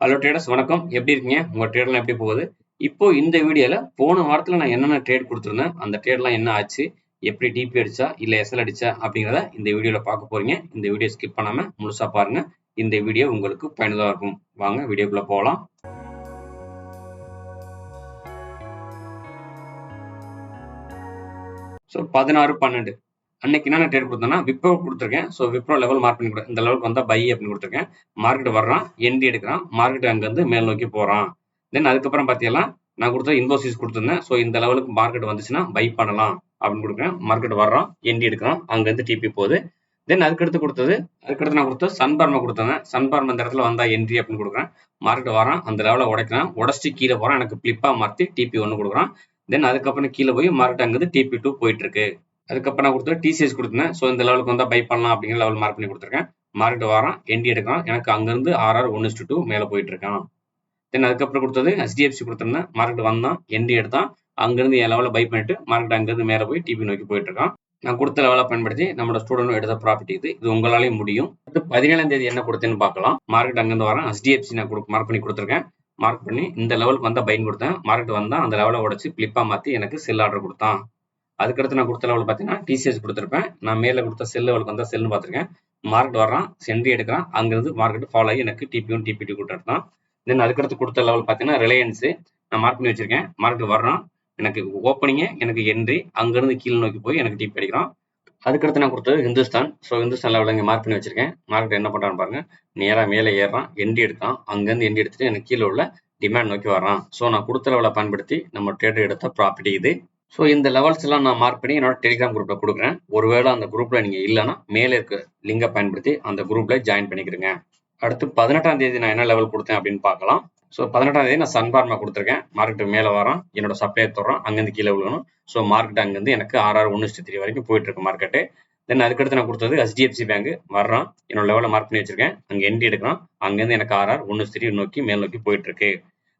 Hello traders வணக்கம். எப்படி இருக்கீங்க? உங்க ட்ரேட்லாம் எப்படி போகுது? இப்போ இந்த வீடியோல போன வாரத்துல நான் என்னென்ன ட்ரேட் கொடுத்துருந்தேன் அந்த ட்ரேட்லாம் என்ன ஆச்சு எப்படி டிபி அடிச்சா இல்ல எஸ்எல் அடிச்சா அப்படிங்கிறத இந்த வீடியோல பார்க்க போறீங்க. இந்த வீடியோ ஸ்கிப் பண்ணாம முழுசா பாருங்க. இந்த வீடியோ உங்களுக்கு பயனுள்ளதாக இருக்கும். வாங்க வீடியோக்குள்ள போகலாம் ஸோ பதினாறு பன்னெண்டு. அன்னைக்கு என்னென்ன ட்ரேட் கொடுத்தேன்னா விப்ரோ கொடுத்துருக்கேன். ஸோ விப்ரோ லெவல் மார்க் பண்ணி கொடு இந்த லெவலுக்கு வந்தால் பை அப்படின்னு கொடுத்துருக்கேன். மார்க்கெட் வர்றான் என்டி எடுக்கிறான் மார்க்கெட் அங்கேருந்து மேல் நோக்கி போகிறான் தென் அதுக்கப்புறம் பார்த்தீங்கன்னா நான் கொடுத்த இன்வோசிஸ் கொடுத்துருந்தேன். ஸோ இந்த லெவலுக்கு மார்க்கெட் வந்துச்சுன்னா பை பண்ணலாம் அப்படின்னு கொடுக்குறேன். மார்க்கெட் வர்றான் என்டி எடுக்கிறான் அங்கேருந்து டிபி போகுது. தென் அதுக்கடுத்து கொடுத்தது அதுக்கடுத்து நான் கொடுத்தது சன்பார்மை கொடுத்தேன். சன்பார்ம இந்த இடத்துல வந்தா என்ட்ரி அப்படின்னு கொடுக்குறேன். மார்க்கெட் வரான் அந்த லெவலில் உடைக்கிறான். உடச்சிட்டு கீழே போகிறான் எனக்கு பிளிப்பாக மாற்றி டிபி ஒன்று கொடுக்குறான். தென் அதுக்கப்புறம் கீழே போய் மார்க்கெட் அங்கேருந்து டிபி டூ போயிட்டு இருக்கு. அதுக்கப்புறம் நான் கொடுத்தேன் டிசிஎஸ் கொடுத்தேன் ஸோ இந்த லெவலுக்கு வந்தால் பை பண்ணலாம் அப்படிங்கிற லெவல் மார்க் பண்ணி கொடுத்துருக்கேன். மார்க்கெட் வரான் என்டி எடுக்கலாம் எனக்கு அங்கேருந்து ஆர்ஆர் ஒன்று டூ மேலே போயிட்டு இருக்கான் தென் அதுக்கப்புறம் கொடுத்தது ஹெச்டிஎஃப்சி கொடுத்துருந்தேன். மார்க்கெட் வந்தான் என்டி எடுத்தான். அங்கேருந்து என் லெவலில் பை பண்ணிட்டு மார்க்கெட் அங்கேருந்து மேலே போய் டிபி நோக்கி போயிட்டு இருக்கான் நான் கொடுத்த லெவலை பயன்படுத்தி நம்மளோட ஸ்டூடெண்ட் எடுத்த ப்ராஃபிட் இது. இது உங்களாலேயும் முடியும். அடுத்து பதினேழாம் தேதி என்ன கொடுத்தேன்னு பார்க்கலாம். மார்க்கெட் அங்கேருந்து வரேன். ஹெச்டிஎஃப்சி நான் கொடு மார்க் பண்ணி கொடுத்துருக்கேன். மார்க் பண்ணி இந்த லெவலுக்கு வந்தால் பைன் கொடுத்தேன். மார்க்கெட் வந்தால் அந்த லெவலை உடச்சி ஃபிளிப்பாக மாற்றி எனக்கு செல் ஆர்டர் கொடுத்தான். அதுக்கடுத்து நான் கொடுத்த லெவல் பார்த்தீங்கன்னா டிசிஎஸ் கொடுத்துருப்பேன். நான் மேலே கொடுத்த செல் லெவலுக்கு வந்தால் செல்னு பார்த்துருக்கேன். மார்க்கெட் வரான் சென்ட்ரி எடுக்கிறான். அங்கேருந்து மார்க்கெட் ஃபாலோ ஆகி எனக்கு டிபி ஒன் டிபி டூ கொடுத்துருந்தான் தென் அதுக்கடுத்து கொடுத்த லெவல் பார்த்தீங்கன்னா ரிலையன்ஸு நான் மார்க் பண்ணி வச்சிருக்கேன். மார்க்கெட் வர்றான். எனக்கு ஓப்பனிங்கு எனக்கு என்ட்ரி அங்கேருந்து கீழே நோக்கி போய் எனக்கு டிபி அடிக்கிறான். அதுக்கடுத்து நான் கொடுத்தது ஹிந்துஸ்தான் ஸோ ஹிந்துஸ்தான் லெவலில் இங்கே மார்க் பண்ணி வச்சிருக்கேன். மார்க்கெட் என்ன பண்ணுறான்னு பாருங்க. நேராக மேலே ஏறான் எண்டி எடுக்கான் அங்கேருந்து எண்டி எடுத்துட்டு எனக்கு கீழே உள்ள டிமாண்ட் நோக்கி வரான் ஸோ நான் கொடுத்த லெவலை பயன்படுத்தி நம்ம ட்ரேடர் எடுத்த ப்ராப்பர்ட்டி இது. ஸோ இந்த லெவல்ஸ் எல்லாம் நான் மார்க் பண்ணி என்னோட டெலிகிராம் குரூப்பில் கொடுக்குறேன். ஒருவேளை அந்த குரூப்பில் நீங்கள் இல்லைன்னா மேலே இருக்க லிங்கை பயன்படுத்தி அந்த குரூப்பில் ஜாயின் பண்ணிக்கிறேங்க அடுத்து பதினெட்டாம் தேதி நான் என்ன லெவல் கொடுத்தேன் அப்படின்னு பார்க்கலாம். ஸோ பதினெட்டாம் தேதி நான் சன்பார்மா கொடுத்துருக்கேன். மார்க்கெட் மேலே வரோம் என்னோட சப்ளை தொடரும் அங்கேருந்து கீழே விழுகணும். ஸோ மார்க்கெட் அங்கேருந்து எனக்கு ஆறாறு ஒன்று த்ரீ வரைக்கும் போயிட்டு இருக்கு மார்க்கெட்டு தென் அதுக்கடுத்து நான் கொடுத்தது ஹெச்டிஎஃப்சி பேங்க் வர்றான். என்னோட லெவலில் மார்க் பண்ணி வச்சிருக்கேன். அங்கே என்டி எடுக்கிறான். அங்கேருந்து எனக்கு ஆர்ஆர் ஒன்று த்ரீ நோக்கி மேல் நோக்கி போயிட்டு இருக்கு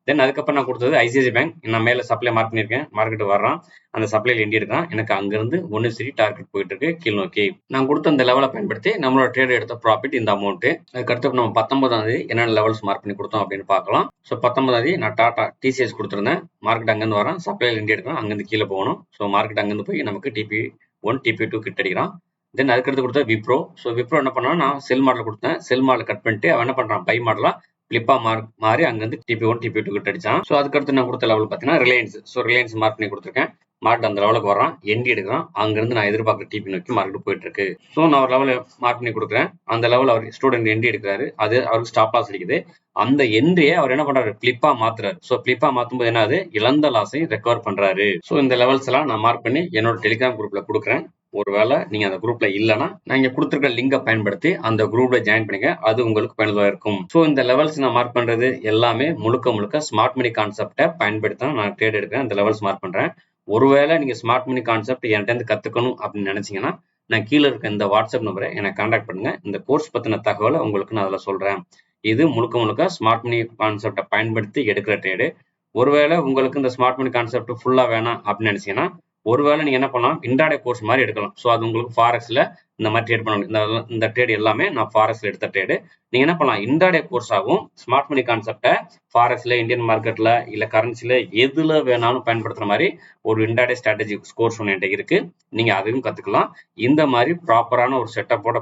தென் அதுக்கப்புறம் நான் கொடுத்தது ஐசிஐசி பேங்க் நான் மேலே சப்ளை மார்க் பண்ணியிருக்கேன். மார்க்கெட் வர்றான். அந்த சப்ளைல எண்டி இருக்கான் எனக்கு அங்கிருந்து ஒன்று சரி டார்கெட் போயிட்டு இருக்கு கீழ் நோக்கி. நான் கொடுத்த அந்த லெவலை பயன்படுத்தி நம்மளோட ட்ரேட் எடுத்த ப்ராஃபிட் இந்த அமௌண்ட் அதுக்கடுத்து நம்ம பத்தொன்பதாம் தேதி என்னென்ன லெவல்ஸ் மார்க் பண்ணி கொடுத்தோம் அப்படின்னு பார்க்கலாம். ஸோ பத்தொன்பதாம் தேதி நான் டாடா டிசிஎஸ் கொடுத்துருந்தேன். மார்க்கெட் அங்கேருந்து வரான் சப்ளைல எண்டி எடுக்கலாம் அங்கேருந்து கீழே போகணும். ஸோ மார்க்கெட் அங்கேருந்து போய் நமக்கு டிபி ஒன் டிபி டூ கிட்ட அடிக்கிறான். தென் அதுக்கடுத்து கொடுத்தா விப்ரோ ஸோ விப்ரோ என்ன பண்ணா நான் செல் மாடல் கொடுத்தேன். செல் மாடல் கட் பண்ணிட்டு அவன் என்ன பண்ணுறான் பை மாடலா ஃபிளிப்பா மார்க் மாறி அங்கேருந்து டிபி ஒன் டிபி டூ கிட்ட அடிச்சான். ஸோ அதுக்கடுத்து நான் கொடுத்த லெவல் பார்த்தீங்கன்னா ரிலையன்ஸ் ஸோ ரிலையன்ஸ் மார்க் பண்ணி கொடுத்துருக்கேன். மார்க் அந்த லெவலுக்கு வரான் எண்டி எடுக்கிறான். அங்கேருந்து நான் எதிர்பார்க்குற டிபி நோக்கி மார்க்கெட் போயிட்டு இருக்கு. ஸோ நான் ஒரு லெவலில் மார்க் பண்ணி கொடுக்குறேன். அந்த லெவல் அவர் ஸ்டூடெண்ட் எண்டி எடுக்கிறாரு. அது அவருக்கு ஸ்டாப் லாஸ் அடிக்குது. அந்த எண்ட்ரியை அவர் என்ன பண்றாரு? பிளிப்பா மாத்துறாரு. ஸோ பிளிப்பா மாத்தும் போது என்ன ஆகுது? இழந்த லாஸையும் ரெக்கவர் பண்றாரு. ஸோ இந்த லெவல்ஸ் எல்லாம் நான் மார்க் பண்ணி என்னோட டெலிகிராம் குரூப்ல கொடுக்குறேன். ஒருவேளை நீங்க அந்த குரூப்ல இல்லைன்னா நான் இங்க கொடுத்துருக்க லிங்கை பயன்படுத்தி அந்த குரூப்ல ஜாயின் பண்ணுங்க அது உங்களுக்கு பயனுள்ளதா இருக்கும். ஸோ இந்த லெவல்ஸ் நான் மார்க் பண்றது எல்லாமே முழுக்க முழுக்க ஸ்மார்ட் மணி கான்செப்டை பயன்படுத்தி தான் நான் ட்ரேட் எடுக்கிறேன். அந்த லெவல்ஸ் மார்க் பண்றேன். ஒருவேளை நீங்க ஸ்மார்ட் மணி கான்செப்ட் என்கிட்ட இருந்து கத்துக்கணும் அப்படின்னு நினைச்சீங்கன்னா நான் கீழே இருக்க இந்த வாட்ஸ்அப் நம்பரை எனக்கு கான்டாக்ட் பண்ணுங்க. இந்த கோர்ஸ் பத்தின தகவலை உங்களுக்கு நான் அதில் சொல்றேன். இது முழுக்க முழுக்க ஸ்மார்ட் மணி கான்செப்டை பயன்படுத்தி எடுக்கிற ட்ரேடு ஒருவேளை உங்களுக்கு இந்த ஸ்மார்ட் மணி கான்செப்ட் ஃபுல்லா வேணாம் அப்படின்னு நினைச்சீங்கன்னா ஒருவேளை நீங்க என்ன பண்ணலாம்? இன்டாடே கோர்ஸ் மாதிரி எடுக்கலாம். ஸோ அது உங்களுக்கு ஃபாரெக்ஸ்ல இந்த மாதிரி ட்ரேட் பண்ணணும். இந்த இந்த ட்ரேட் எல்லாமே நான் ஃபாரெக்ஸ்ல எடுத்த ட்ரேடு நீங்க என்ன பண்ணலாம்? இன்டாடே கோர்ஸ் ஆகும் ஸ்மார்ட் மணி கான்செப்டை ஃபாரெக்ஸ்ல இந்தியன் மார்க்கெட்ல இல்ல கரன்சில எதுல வேணாலும் பயன்படுத்துற மாதிரி ஒரு இன்டாடே ஸ்ட்ராட்டஜி கோர்ஸ் ஒன்று என்கிட்ட இருக்கு. நீங்க அதையும் கத்துக்கலாம். இந்த மாதிரி ப்ராப்பரான ஒரு செட்டப்போட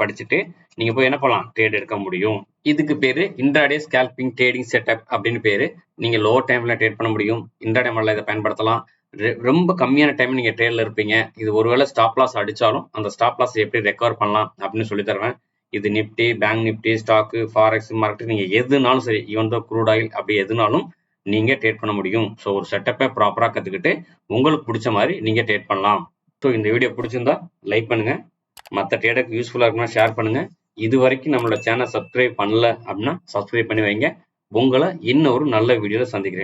படிச்சுட்டு நீங்க போய் என்ன பண்ணலாம்? ட்ரேட் எடுக்க முடியும். இதுக்கு பேரு இன்ட்ராடே ஸ்கேல்பிங் ட்ரேடிங் செட்டப் அப்படின்னு பேரு. நீங்க லோ டைம்ல ட்ரேட் பண்ண முடியும். இன்ட்ராடே மாடல இதை பயன்படுத்தலாம். ரொம்ப கம்மியான டைம் நீங்க ட்ரேட்ல இருப்பீங்க. இது ஒருவேளை ஸ்டாப் லாஸ் அடிச்சாலும் அந்த ஸ்டாப் லாஸ் எப்படி ரெக்கவர் பண்ணலாம் அப்படின்னு சொல்லி தருவேன். இது Nifty bank Nifty stock forex market நீங்க எதுனாலும் சரி ஈவன் தோ க்ரூட் ஆயில் அப்படி எதுனாலும் நீங்க ட்ரேட் பண்ண முடியும். ஸோ ஒரு செட்டப்பை ப்ராப்பரா கத்துக்கிட்டு உங்களுக்கு பிடிச்ச மாதிரி நீங்க ட்ரேட் பண்ணலாம். ஸோ இந்த வீடியோ பிடிச்சிருந்தா லைக் பண்ணுங்க. மற்ற ட்ரேடருக்கு யூஸ்ஃபுல்லாக இருக்குன்னா ஷேர் பண்ணுங்க. இது வரைக்கும் நம்மளோட சேனல் சப்ஸ்கிரைப் பண்ணல அப்படின்னா சப்ஸ்கிரைப் பண்ணி வைங்க. உங்களை இன்னொரு நல்ல வீடியோவில் சந்திக்கிறேன்.